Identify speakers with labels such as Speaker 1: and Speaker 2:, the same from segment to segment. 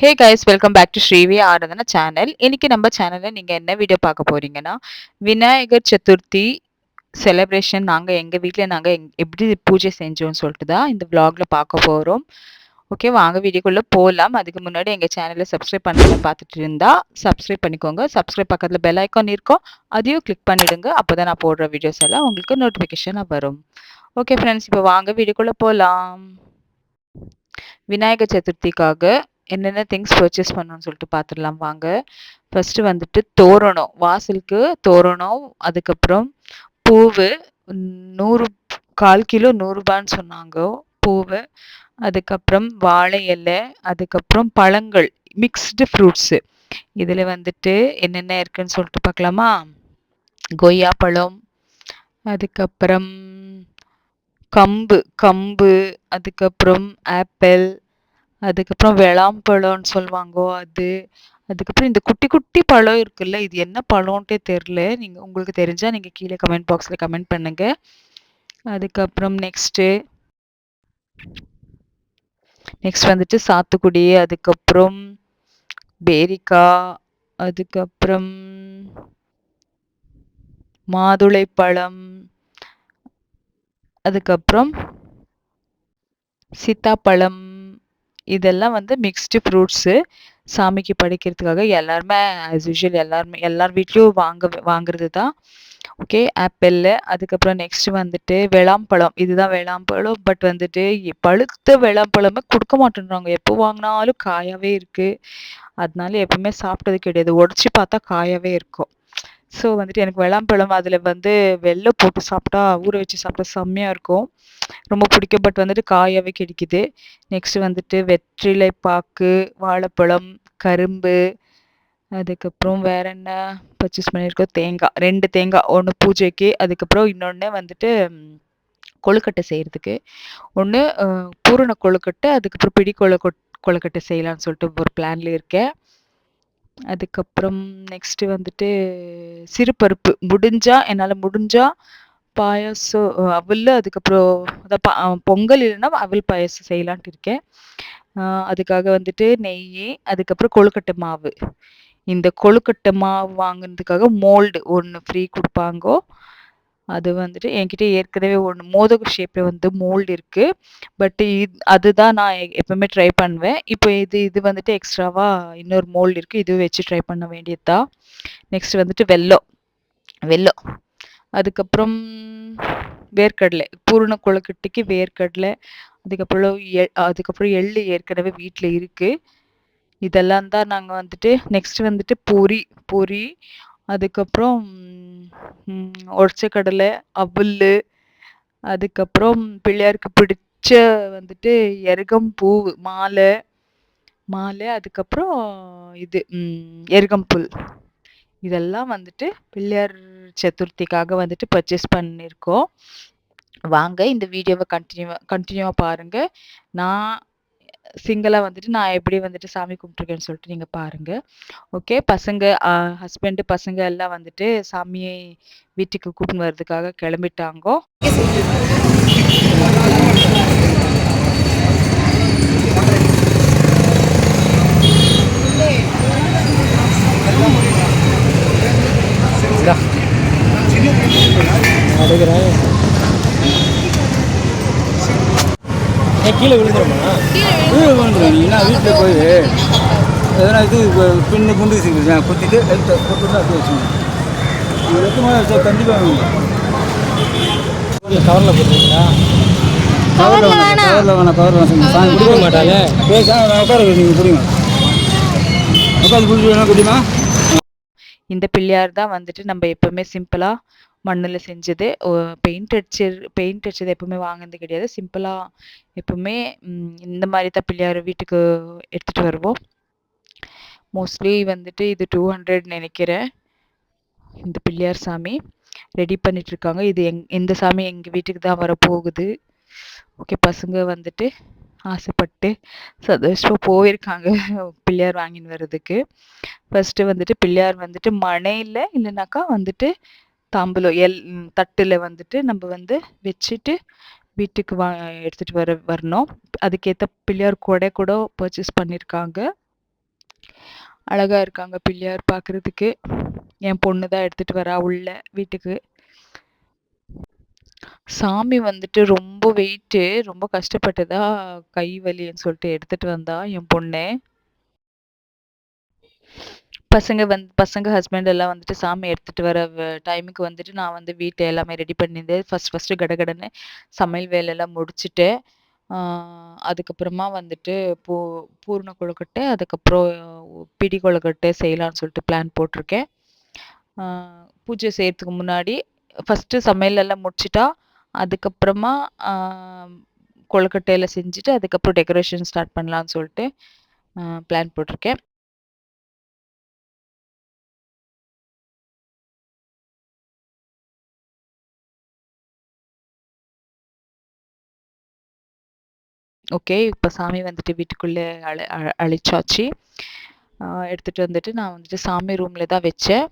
Speaker 1: Hey guys welcome back to Srivi Aradhana channel இன்னைக்கு நம்ம சேனலில் நீங்கள் என்ன வீடியோ பார்க்க போறீங்கன்னா விநாயகர் சதுர்த்தி செலிப்ரேஷன் நாங்கள் எங்கள் வீட்டில் நாங்கள் எங் எப்படி பூஜை செஞ்சோம்னு சொல்லிட்டு தான் இந்த vlogல பார்க்க போகிறோம் ஓகே வாங்க வீடியோக்குள்ளே போகலாம் அதுக்கு முன்னாடி எங்கள் சேனலை சப்ஸ்கிரைப் பண்ணி பார்த்துட்டு இருந்தால் சப்ஸ்கிரைப் பண்ணிக்கோங்க. சப்ஸ்கிரைப் பக்கத்தில் பெல் ஐக்கான் இருக்கும். அதையும் கிளிக் பண்ணிவிடுங்க அப்போ தான் நான் போடுற வீடியோஸ் எல்லாம் உங்களுக்கு நோட்டிஃபிகேஷனாக வரும். ஓகே ஃப்ரெண்ட்ஸ் இப்போ வாங்க வீடியோக்குள்ளே போகலாம் விநாயகர் சதுர்த்திக்காக என்னென்ன திங்ஸ் பர்ச்சேஸ் பண்ணணும்னு சொல்லிட்டு பார்த்துடலாம் வாங்க. ஃபர்ஸ்ட் வந்துட்டு தோரணம். வாசலுக்கு தோரணம் அதுக்கப்புறம் பூவு நூறு கால் கிலோ நூறுரூபான்னு சொன்னாங்க. பூவு அதுக்கப்புறம் வாழை இலை அதுக்கப்புறம் பழங்கள் மிக்ஸ்டு ஃப்ரூட்ஸு இதில் வந்துட்டு என்னென்ன இருக்குன்னு சொல்லிட்டு பார்க்கலாமா கொய்யா பழம் அதுக்கப்புறம் கம்பு கம்பு அதுக்கப்புறம் ஆப்பிள் அதுக்கப்புறம் விளாம்பழம்னு சொல்லுவாங்க அது. அதுக்கப்புறம் இந்த குட்டி குட்டி பழம் இருக்குல்ல இது என்ன பழம்ன்ட்டே தெரில. நீங்கள் உங்களுக்கு தெரிஞ்சால் நீங்கள் கீழே கமெண்ட் பாக்ஸில் கமெண்ட் பண்ணுங்கள் அதுக்கப்புறம் நெக்ஸ்ட்டு நெக்ஸ்ட் வந்துட்டு சாத்துக்குடி அதுக்கப்புறம் பேரிக்காய் அதுக்கப்புறம் மாதுளை பழம் அதுக்கப்புறம் சீத்தாப்பழம். இதெல்லாம் வந்து மிக்ஸ்டு ஃப்ரூட்ஸு சாமிக்கு படைக்கிறதுக்காக எல்லாருமே ஆஸ் யூஷுவல் எல்லாருமே எல்லார் வீட்லேயும் வாங்க வாங்குறது தான் ஓகே ஆப்பிள் அதுக்கப்புறம் நெக்ஸ்ட் வந்துட்டு வெளாம்பழம். இதுதான் வெளாம்பழம் பட் வந்துட்டு பழுத்த வெளாம்பழமே கொடுக்க மாட்டேன்றாங்க. எப்போ வாங்கினாலும் காயாவே இருக்குது அதனால எப்பவுமே சாப்பிட்டது கிடையாது. உடச்சி பார்த்தா காயாவே இருக்கும். ஸோ வந்துட்டு எனக்கு வெளாம்பழம் அதில் வந்து வெள்ளை போட்டு சாப்பிட்டா ஊற வச்சு சாப்பிட்டா செம்மையாக இருக்கும். ரொம்ப பிடிக்கும். பட் வந்துட்டு காயாகவே கிடைக்குது. நெக்ஸ்ட் வந்துட்டு வெற்றிலை பாக்கு வாழைப்பழம் கரும்பு அதுக்கப்புறம் வேற என்ன பர்ச்சேஸ் பண்ணியிருக்கோம்? தேங்காய். ரெண்டு தேங்காய். ஒன்று பூஜைக்கு அதுக்கப்புறம் இன்னொன்று வந்துட்டு கொழுக்கட்டை செய்கிறதுக்கு ஒன்று பூரண கொழுக்கட்டை அதுக்கப்புறம் பிடி கொழு கொழுக்கட்டை செய்யலாம்னு சொல்லிட்டு ஒரு பிளான்ல இருக்கேன். அதுக்கப்புறம் நெக்ஸ்ட்டு வந்துட்டு சிறுபருப்பு. முடிஞ்சால் என்னால் முடிஞ்சால் பாயாசம் அவல் அதுக்கப்புறம் அதான் பொங்கல் இல்லைன்னா அவல் பாயாசம் செய்யலான்ட்டு இருக்கேன். அதுக்காக வந்துட்டு நெய் அதுக்கப்புறம் கொழுக்கட்டை மாவு. இந்த கொழுக்கட்டை மாவு வாங்குனதுக்காக மோல்டு ஒன்று ஃப்ரீ கொடுப்பாங்கோ அது வந்துட்டு என்கிட்ட ஏற்கனவே ஒன்று மோதக ஷேப்பில் வந்து மோல்டு இருக்குது பட் இது அதுதான் நான் எ- எப்பவுமே ட்ரை பண்ணுவேன். இப்போ இது இது வந்துட்டு எக்ஸ்ட்ராவாக இன்னொரு மோல்டு இருக்குது இது வச்சு ட்ரை பண்ண வேண்டியதுதான். நெக்ஸ்ட் வந்துட்டு வெல்லம் வெல்லம் அதுக்கப்புறம் வேர்க்கடலை. பூரண கொழுக்கட்டைக்கு வேர்க்கடலை. அதுக்கப்புறம் எ அதுக்கப்புறம் எள்ளு ஏற்கனவே வீட்டில் இருக்குது இதெல்லாம் தான் நாங்கள் வந்துட்டு நெக்ஸ்ட் வந்துட்டு பூரி பூரி அதுக்கப்புறம் உடச்சக்கடலை உடைச்ச அவல் அதுக்கப்புறம் பிள்ளையாருக்கு பிடிச்ச வந்துட்டு எருகம்பூ மாலை மாலை அதுக்கப்புறம் இது எருகம்புல் இதெல்லாம் வந்துட்டு பிள்ளையார் சதுர்த்திக்காக வந்துட்டு பர்ச்சேஸ் பண்ணியிருக்கோம். வாங்க இந்த வீடியோவை கண்டினியூவாக கண்டினியூவாக பாருங்கள் நான் சிங்கிளாக வந்துட்டு நான் எப்படி வந்துட்டு சாமி கும்பிட்ருக்கேன்னு சொல்லிட்டு நீங்கள் பாருங்க. ஓகே பசங்க ஹஸ்பண்டு பசங்க எல்லாம் வந்துட்டு சாமியை வீட்டுக்கு கூப்பிட்டு வர்றதுக்காக கிளம்பிட்டாங்கோ.
Speaker 2: கீழே விழுந்துருமா?
Speaker 3: கீழே விழுந்துரும் நீங்கன்னா வீட்டில் போய் எதனா இது பின்னு குண்டு வச்சுக்கிறேன் குத்திட்டு எடுத்து போட்டு அப்படியே வச்சுக்கணும். இது கண்டிப்பாக வேணும்.
Speaker 2: கவரில் போட்டுருக்கீங்களா?
Speaker 3: கவரில் வேணாம். கவரில் வேணாம் கவரில் வேணாம். சாமி
Speaker 2: குடிக்க மாட்டாங்க
Speaker 3: போய் சாமி நான் உட்கார நீங்கள் குடிங்க. உட்காந்து குடிச்சு வேணா குடிமா?
Speaker 1: இந்த பிள்ளையார் தான் வந்துட்டு நம்ம எப்பவுமே சிம்பிளாக மண்ணில் செஞ்சது. பெயிண்ட் அடிச்சு பெயிண்ட் அடிச்சது எப்பவுமே வாங்கினது கிடையாது. சிம்பிளாக எப்பவுமே இந்த மாதிரி தான் பிள்ளையார் வீட்டுக்கு எடுத்துகிட்டு வருவோம். மோஸ்ட்லி வந்துட்டு இது டூ ஹண்ட்ரட் நினைக்கிறேன். இந்த பிள்ளையார் சாமி ரெடி பண்ணிட்டு இருக்காங்க இது எங் இந்த சாமி எங்கள் வீட்டுக்கு தான் வரப்போகுது. ஓகே பசங்க வந்துட்டு ஆசைப்பட்டு சந்தோஷமாக போயிருக்காங்க. பிள்ளையார் வாங்கின்னு வர்றதுக்கு. ஃபஸ்ட்டு வந்துட்டு பிள்ளையார் வந்துட்டு மனையில் இல்லைனாக்கா வந்துட்டு தாம்பூலம் எல் தட்டில் வந்துட்டு நம்ம வந்து வச்சுட்டு வீட்டுக்கு வா எடுத்துட்டு வர வரணும் அதுக்கேற்ற பிள்ளையார் கொடை கூட பர்ச்சேஸ் பண்ணியிருக்காங்க அழகா இருக்காங்க பிள்ளையார் பார்க்குறதுக்கு. என் பொண்ணு தான் எடுத்துகிட்டு வரா உள்ள வீட்டுக்கு. சாமி வந்துட்டு ரொம்ப வெயிட்டு. ரொம்ப கஷ்டப்பட்டதா கை வலின்னு சொல்லிட்டு எடுத்துட்டு வந்தா என் பொண்ணு. பசங்க வந்து பசங்க, ஹஸ்பண்ட் எல்லாம் வந்துட்டு சாமி எடுத்துகிட்டு வர டைமுக்கு வந்துட்டு நான் வந்து வீட்டை எல்லாமே ரெடி பண்ணிட்டு ஃபஸ்ட் ஃபர்ஸ்ட்டு கடகடன்னு சமையல் வேலையெல்லாம் முடிச்சுட்டு, அதுக்கப்புறமா வந்துட்டு பூ பூரண கொழுக்கட்டை, அதுக்கப்புறம் பிடி கொழுக்கட்டை செய்யலான்னு சொல்லிட்டு பிளான் போட்டிருக்கேன். பூஜை செய்கிறதுக்கு முன்னாடி ஃபஸ்ட்டு சமையல் எல்லாம் முடிச்சுட்டா, அதுக்கப்புறமா கொழுக்கட்டையில் செஞ்சுட்டு, அதுக்கப்புறம் டெக்கரேஷன் ஸ்டார்ட் பண்ணலான்னு சொல்லிட்டு பிளான் போட்டிருக்கேன். ஓகே. இப்போ சாமி வந்துட்டு வீட்டுக்குள்ளே அழ அ அழைச்சாச்சு. எடுத்துகிட்டு வந்துட்டு நான் வந்துட்டு சாமி ரூமில் தான் வச்சேன்.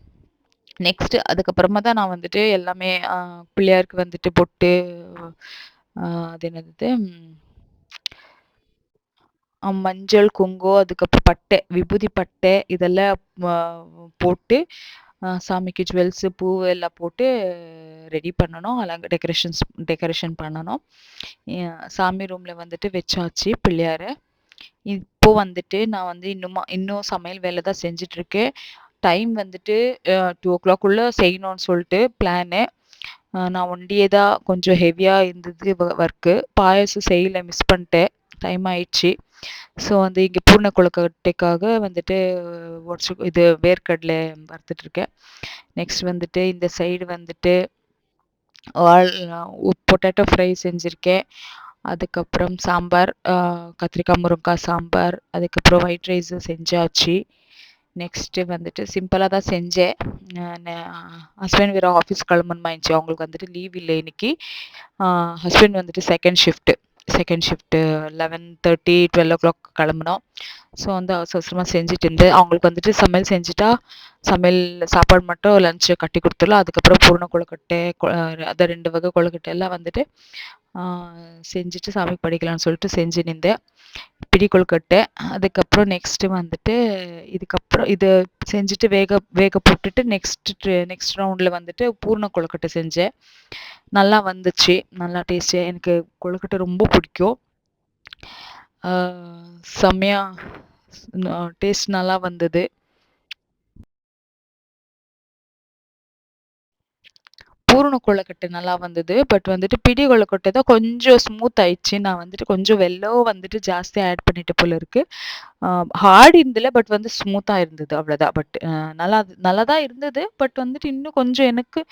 Speaker 1: நெக்ஸ்ட்டு அதுக்கப்புறமா தான் நான் வந்துட்டு எல்லாமே பிள்ளையாருக்கு வந்துட்டு பொட்டு, அது என்னது மஞ்சள், குங்குமம், அதுக்கப்புறம் பட்டை, விபூதி பட்டை இதெல்லாம் போட்டு சாமிக்கு ஜுவல்ஸு, பூவு எல்லாம் போட்டு ரெடி பண்ணணும். அலங்க டெக்கரேஷன்ஸ் டெக்கரேஷன் பண்ணணும். சாமி ரூமில் வந்துட்டு வச்சாச்சு பிள்ளையார. இப்போ வந்துட்டு நான் வந்து இன்னுமா இன்னும் சமையல் வேலை தான் செஞ்சிட்ருக்கேன் டைம் வந்துட்டு டூ அ 2:00க்குள்ள செய்யணும்னு சொல்லிட்டு பிளானு. நான் ஒண்டியே தான் கொஞ்சம் ஹெவியாக இருந்தது வ ஒர்க்கு. பாயசம் செய்யல மிஸ் பண்ணிட்டேன். டைம் ஆயிடுச்சு. ஸோ வந்து இங்கே பூர்ண கொழுக்கட்டைக்காக வந்துட்டு உடச்சு இது வேர்க்கடலை வறுத்துட்ருக்கேன். நெக்ஸ்ட் வந்துட்டு இந்த சைடு வந்துட்டு ஆல் பொட்டேட்டோ ஃப்ரை செஞ்சுருக்கேன் அதுக்கப்புறம் சாம்பார், கத்திரிக்காய், முருங்காய் சாம்பார், அதுக்கப்புறம் ஒயிட் ரைஸு செஞ்சாச்சு. நெக்ஸ்ட்டு வந்துட்டு சிம்பிளாக தான் செஞ்சேன். ஹஸ்பண்ட் வீர ஆஃபீஸ் கிளம்பணுமாயிடுச்சு. அவங்களுக்கு வந்துட்டு லீவ் இல்லை இன்னைக்கு. ஹஸ்பண்ட் வந்துட்டு second shift. Second shift eleven thirty twelve o'clock கிளம்புனோம். ஸோ வந்து அவசர அவசரமாக செஞ்சுட்டு இருந்தேன். அவங்களுக்கு வந்துட்டு சமையல் செஞ்சுட்டா, சமையல் சாப்பாடு மட்டும் லஞ்சு கட்டி கொடுத்துடலாம் அதுக்கப்புறம் பூரண கொழுக்கட்டை, கொ அதான் 2 வகை கொழுக்கட்டை எல்லாம் வந்துட்டு செஞ்சுட்டு சாமி படிக்கலாம்னு சொல்லிட்டு செஞ்சுனிருந்தேன். பிடி கொழுக்கட்டை, அதுக்கப்புறம் நெக்ஸ்ட்டு வந்துட்டு இதுக்கப்புறம் இது செஞ்சுட்டு வேக வேக போட்டுட்டு நெக்ஸ்ட்டு நெக்ஸ்ட் ரவுண்டில் வந்துட்டு பூரண கொழுக்கட்டை செஞ்சேன். நல்லா வந்துச்சு. நல்லா டேஸ்ட்டு எனக்கு கொழுக்கட்டை ரொம்ப பிடிக்கும். செம்மையாக செம்மையா டேஸ்ட் நல்லா வந்தது. பூரண கொழுக்கட்டை நல்லா வந்தது. பட் வந்துட்டு பிடி கொழுக்கட்டை தான் கொஞ்சம் ஸ்மூத் ஆயிடுச்சு. நான் வந்துட்டு கொஞ்சம் வெள்ளம் வந்துட்டு ஜாஸ்தி ஆட் பண்ணிட்டு போல இருக்கு. ஹார்ட் இருந்தல பட் வந்து ஸ்மூத்தாக இருந்தது அவ்வளோதான். பட் நல்லா நல்லா தான் இருந்தது. பட் வந்துட்டு இன்னும் கொஞ்சம் எனக்கு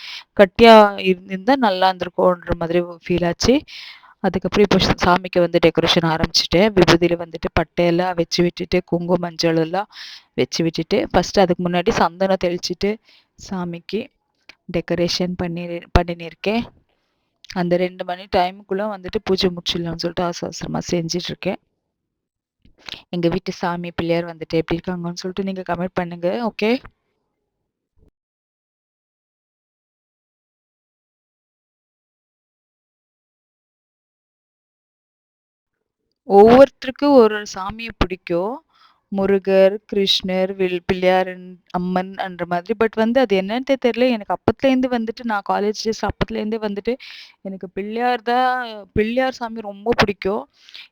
Speaker 1: கட்டியாக இருந்தால் நல்லா இருந்திருக்கும்ன்ற மாதிரி ஃபீல் ஆச்சு. அதுக்கப்புறம் இப்போ சாமிக்கு வந்து டெக்கரேஷன் ஆரம்பிச்சிட்டேன் விபூதியில் வந்துட்டு பட்டையெல்லாம் வச்சு விட்டுட்டு, குங்கும மஞ்சள் எல்லாம் வச்சு விட்டுட்டு, ஃபர்ஸ்ட்டு அதுக்கு முன்னாடி சந்தனம் தெளிச்சுட்டு சாமிக்கு டெக்கரேஷன் பண்ணி பண்ணினிருக்கேன். அந்த ரெண்டு மணி டைமுக்குள்ளே வந்துட்டு பூஜை முடிச்சிடலாம்னு சொல்லிட்டு அவசர அவசரமா எங்கள் வீட்டு சாமி, பிள்ளையார் வந்துட்டு எப்படி இருக்காங்கன்னு சொல்லிட்டு நீங்கள் கமெண்ட் பண்ணுங்கள் ஓகே. ஒவ்வொருத்தருக்கும் ஒரு ஒரு பிடிக்கும். முருகர், கிருஷ்ணர், வில் பிள்ளையார், அம்மன் என்ற மாதிரி. பட் வந்து அது என்னன்னு தெரியல. எனக்கு அப்பத்துலேருந்து வந்துட்டு நான் காலேஜ் டேஸ் அப்பத்துலேருந்தே வந்துட்டு எனக்கு பிள்ளையார் தான் பிள்ளையார் சாமி ரொம்ப பிடிக்கும்.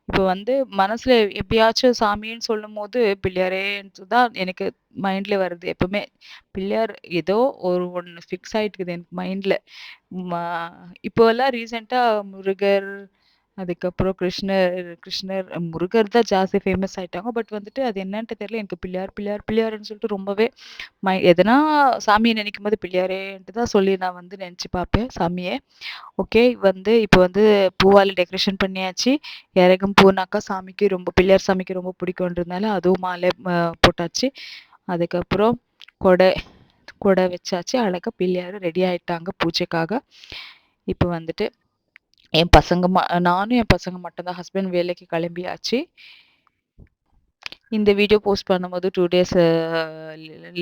Speaker 1: இப்போ வந்து மனசில் எப்பயாச்சும் சாமின்னு சொல்லும்போது பிள்ளையாரேன்னு தான் எனக்கு மைண்டில் வருது எப்பவுமே. பிள்ளையார் ஏதோ ஒரு ஒன்று ஃபிக்ஸ் ஆயிட்டுருக்குது எனக்கு மைண்டில் ம இப்போலாம் ரீசென்ட்டா முருகர், அதுக்கப்புறம் கிருஷ்ணர் கிருஷ்ணர் முருகர் தான் ஜாஸ்தி ஃபேமஸ் ஆயிட்டாங்க. பட் வந்துட்டு அது என்னன்ட்டு தெரியல. எனக்கு பிள்ளையார் பிள்ளையார் பிள்ளையார்ன்னு சொல்லிட்டு ரொம்பவே மை எதனா சாமியை நினைக்கும் போது பிள்ளையாரேன்ட்டு தான் சொல்லி நான் வந்து நினச்சி பார்ப்பேன் சாமியை ஓகே. வந்து இப்போ வந்து பூவால் டெக்கரேஷன் பண்ணியாச்சு. இறகும் பூனாக்கா சாமிக்கு ரொம்ப பிள்ளையார் சாமிக்கு ரொம்ப பிடிக்கும்ன்றதுனால அதுவும் மாலை போட்டாச்சு. அதுக்கப்புறம் கொடை கொடை வச்சாச்சு. அழகாக பிள்ளையார் ரெடி ஆயிட்டாங்க பூஜைக்காக. இப்போ வந்துட்டு என் பசங்க ம நானும் என் பசங்க மட்டும்தான் ஹஸ்பண்ட் வேலைக்கு கிளம்பியாச்சு. இந்த வீடியோ போஸ்ட் பண்ணும்போது டூ டேஸ்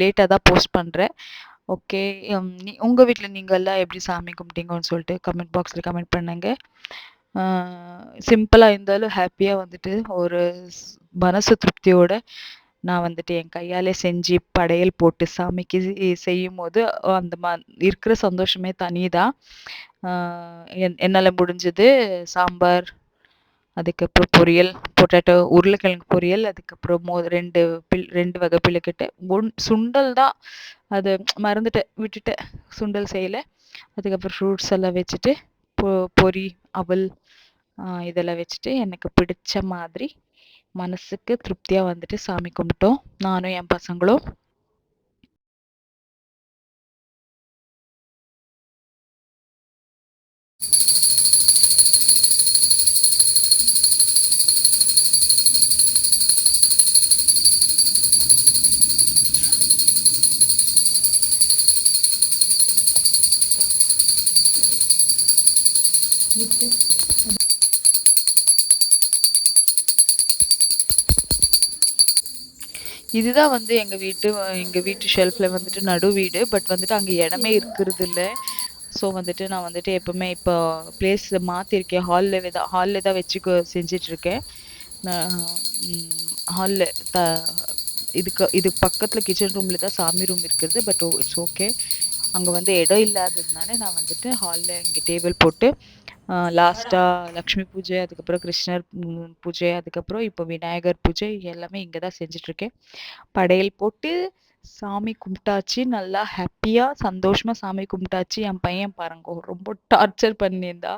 Speaker 1: லேட்டாக தான் போஸ்ட் பண்ணுறேன் ஓகே. நீ உங்கள் வீட்டில் நீங்கள்லாம் எப்படி சாமி கும்பிட்டீங்கன்னு சொல்லிட்டு கமெண்ட் பாக்ஸில் கமெண்ட் பண்ணுங்க. சிம்பிளாக இருந்தாலும் ஹாப்பியாக வந்துட்டு ஒரு மனசு திருப்தியோட நான் வந்துட்டு என் கையாலே செஞ்சு படையல் போட்டு சாமிக்கு செய்யும்போது அந்த மா இருக்கிற சந்தோஷமே தனி தான். என் முடிஞ்சது சாம்பார், அதுக்கப்புறம் பொரியல், பொட்டேட்டோ உருளைக்கிழங்கு பொரியல், அதுக்கப்புறம் மோ ரெண்டு பில் ரெண்டு வகை பிள்ளைக்கிட்ட ஒன் சுண்டல் தான் அது மறந்துட்டேன், விட்டுட்டேன். சுண்டல் செய்யல. அதுக்கப்புறம் ஃப்ரூட்ஸ் எல்லாம் வச்சுட்டு, பொ பொரி, அவல் இதெல்லாம் வச்சுட்டு, எனக்கு பிடிச்ச மாதிரி மனசுக்கு திருப்தியாக வந்துட்டு சாமி கும்பிட்டோம். நானும் என் பசங்களும். இதுதான் வந்து எங்கள் வீட்டு எங்கள் வீட்டு ஷெல்ஃபில் வந்துட்டு நடு வீடு. பட் வந்துட்டு அங்கே இடமே இருக்கிறது இல்லை ஸோ வந்துட்டு நான் வந்துட்டு எப்பவுமே இப்போ பிளேஸ் மாற்றிருக்கேன் ஹாலில் தான் ஹாலில் தான் வச்சு செஞ்சிட்ருக்கேன் ஹாலில் நான் த இதுக்கு இது பக்கத்தில் கிச்சன் ரூமில் தான் சாமி ரூம் இருக்கிறது. But oh it's okay. அங்கே வந்து இடம் இல்லாததுனால நான் வந்துட்டு ஹாலில் இங்கே டேபிள் போட்டு லாஸ்ட்டாக லக்ஷ்மி பூஜை, அதுக்கப்புறம் கிருஷ்ணர் பூஜை, அதுக்கப்புறம் இப்போ விநாயகர் பூஜை எல்லாமே இங்கே தான் செஞ்சிட்ருக்கேன் படையல் போட்டு சாமி கும்பிட்டாச்சு. நல்லா ஹாப்பியாக சந்தோஷமாக சாமி கும்பிட்டாச்சு. என் பையன் பாருங்க ரொம்ப டார்ச்சர் பண்ணியிருந்தா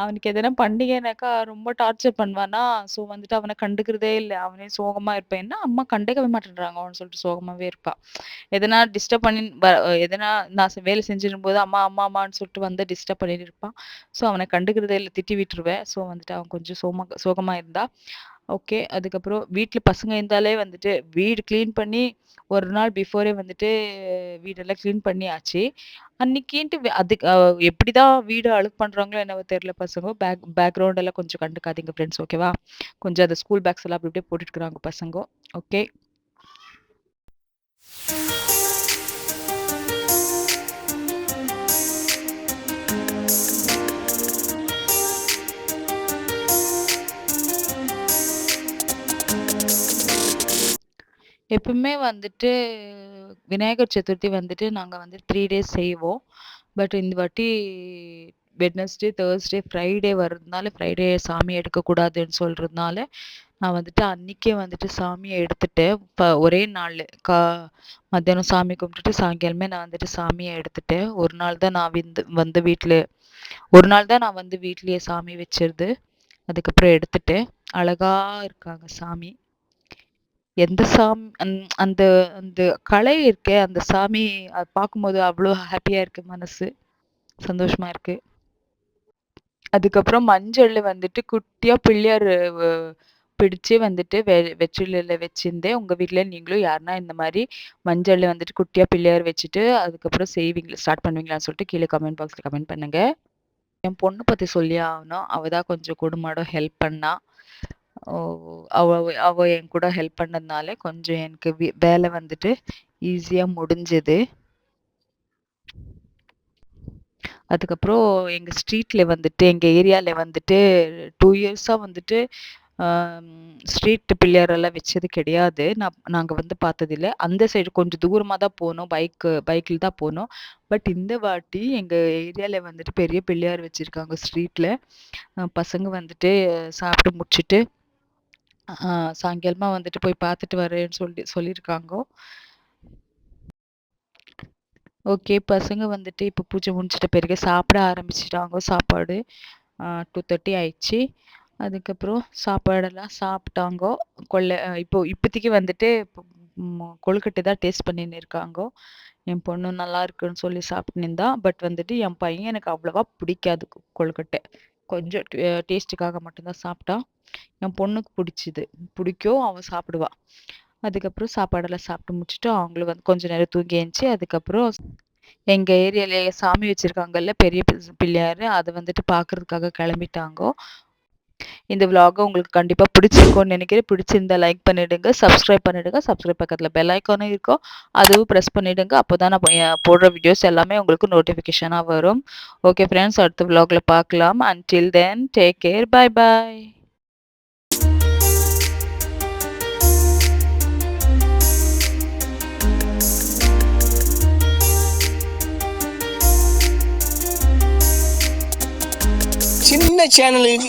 Speaker 1: அவனுக்கு எதனா பண்டிகைனாக்கா ரொம்ப டார்ச்சர் பண்ணுவானா, ஸோ வந்துட்டு அவனை கண்டுக்கிறதே இல்லை அவனே சோகமாக இருப்பேன்னா என்ன அம்மா கண்டுக்கவே மாட்டேன்றாங்க அவனு சொல்லிட்டு சோகமாகவே இருப்பான். எதனா டிஸ்டர்ப் பண்ணி வ எதனா நான் வேலை வேலை போது அம்மா, அம்மா, அம்மான்னு சொல்லிட்டு வந்து டிஸ்டர்ப் பண்ணிட்டு இருப்பான். ஸோ அவனை கண்டுக்கிறதே இல்லை திட்டி விட்டுருவேன். ஸோ வந்துட்டு அவன் கொஞ்சம் சோமா சோகமாக இருந்தா. ஓகே. அதுக்கப்புறம் வீட்டில் பசங்க இருந்தாலே வந்துட்டு வீடு க்ளீன் பண்ணி ஒரு நாள் பிஃபோரே வந்துட்டு வீடெல்லாம் க்ளீன் பண்ணியாச்சு. அன்னைக்கின்ட்டு அதுக்கு எப்படி தான் வீடு அழுக்கு பண்ணுறாங்களோ என்னவோ தெரியல பசங்க. பேக் பேக்கிரவுண்ட் எல்லாம் கொஞ்சம் கண்டுக்காதீங்க ஃப்ரெண்ட்ஸ் ஓகேவா? கொஞ்சம் அந்த ஸ்கூல் பேக்ஸ் எல்லாம் அப்படி அப்படியே போட்டுட்டு இருக்கிறாங்க பசங்க ஓகே. எப்பவுமே வந்துட்டு விநாயகர் சதுர்த்தி வந்துட்டு நாங்கள் வந்து த்ரீ டேஸ் செய்வோம். பட் இந்த வாட்டி வெட்னஸ்டே, தர்ஸ்டே, ஃப்ரைடே வர்றதுனால ஃப்ரைடே சாமி எடுக்கக்கூடாதுன்னு சொல்கிறதுனால நான் வந்துட்டு அன்றைக்கே வந்துட்டு சாமியை எடுத்துட்டேன். இப்போ ஒரே நாள் கா மத்தியானம் சாமி கும்பிட்டுட்டு சாயங்காலமே நான் வந்துட்டு சாமியை எடுத்துட்டேன். ஒரு நாள் தான் நான் விந்து வந்து வீட்டில் ஒரு நாள் தான் நான் வந்து வீட்லேயே சாமி வச்சிருது அதுக்கப்புறம் எடுத்துட்டேன். அழகாக இருக்காங்க சாமி. எந்த சாமி அந் அந்த அந்த கலை இருக்கே, அந்த சாமி அதை பார்க்கும்போது அவ்வளோ ஹாப்பியாக இருக்கு மனசு. சந்தோஷமா இருக்கு. அதுக்கப்புறம் மஞ்சள்ல வந்துட்டு குட்டியாக பிள்ளையார் பிடிச்சு வந்துட்டு வெ வெற்றிலையில் வச்சிருந்தேன். உங்கள் வீட்டில் நீங்களும் யாருன்னா இந்த மாதிரி மஞ்சள்ல வந்துட்டு குட்டியாக பிள்ளையார் வச்சுட்டு, அதுக்கப்புறம் செய்வீங்களா ஸ்டார்ட் பண்ணுவீங்களான்னு சொல்லிட்டு கீழே கமெண்ட் பாக்ஸில் கமெண்ட் பண்ணுங்கள் என் பொண்ணு பற்றி சொல்லியே ஆகணும். அவள் தான் கொஞ்சம் குடும்பம் ஹெல்ப் பண்ணா. ஓ அவ அவ என் கூட ஹெல்ப் பண்ணதுனால கொஞ்சம் எனக்கு வேலை வந்துட்டு ஈஸியா முடிஞ்சது. அதுக்கப்புறம் எங்க ஸ்ட்ரீட்ல வந்துட்டு எங்க ஏரியால வந்துட்டு 2 இயர்ஸா வந்துட்டு அ ஸ்ட்ரீட் பிள்ளையார் எல்லாம் வச்சது கிடையாது. நான் நாங்க வந்து பார்த்ததில்ல. அந்த சைடு கொஞ்சம் தூரமா தான் போனோம். பைக்கு பைக்ல தான் போனோம். பட் இந்த வாட்டி எங்க ஏரியால வந்துட்டு பெரிய பிள்ளையார் வச்சிருக்காங்க ஸ்ட்ரீட்ல. அ பசங்க வந்துட்டு சாப்பிட்டு முடிச்சுட்டு, அ சாயங்காலமா வந்துட்டு போய் பார்த்துட்டு வரேன்னு சொல்லி சொல்லியிருக்காங்கோ. ஓகே. பசங்க வந்துட்டு இப்போ பூஜை முடிஞ்சிட்ட பிறகு சாப்பிட ஆரம்பிச்சுட்டாங்க சாப்பாடு. அ 2:30 ஆயிடுச்சு. அதுக்கப்புறம் சாப்பாடெல்லாம் சாப்பிட்டாங்கோ. கொள்ள இப்போ இப்போதைக்கு வந்துட்டு ம் கொழுக்கட்டை தான் டேஸ்ட் பண்ணின்னு இருக்காங்கோ. என் பொண்ணு நல்லா இருக்குன்னு சொல்லி சாப்பிட்டுன்னு இருந்தா. பட் வந்துட்டு என் பையனுக்கு அவ்வளவா பிடிக்காது கொழுக்கட்டை. கொஞ்சம் டேஸ்ட்டுக்காக மட்டும்தான் சாப்பிட்டா என் பொண்ணுக்கு பிடிச்சிது பிடிக்கும். அவன் சாப்பிடுவா. அதுக்கப்புறம் சாப்பாடெல்லாம் சாப்பிட்டு முடிச்சுட்டு, அவங்களும் வந்து கொஞ்ச நேரம் தூங்கி எழுந்துச்சு அதுக்கப்புறம் எங்க ஏரியாவிலேயே சாமி வச்சிருக்காங்கல்ல பெரிய பிள்ளையார் அதை வந்துட்டு பார்க்கறதுக்காக கிளம்பிட்டாங்கோ. இந்த விலாகை உங்களுக்கு கண்டிப்பாக பிடிச்சிருக்கும்னு நினைக்கிறேன். பிடிச்சிருந்தா லைக் பண்ணிவிடுங்க சப்ஸ்கிரைப் பண்ணிவிடுங்க சப்ஸ்கிரைப் பக்கத்தில் பெல் ஐக்கானும் இருக்கும். அதுவும் ப்ரெஸ் பண்ணிவிடுங்க அப்போ தான் நான் போடுற வீடியோஸ் எல்லாமே உங்களுக்கு நோட்டிஃபிகேஷனாக வரும். ஓகே ஃப்ரெண்ட்ஸ் அடுத்த விலாகில் பார்க்கலாம். Until then take care bye bye
Speaker 2: சின்ன சேனலுக்கு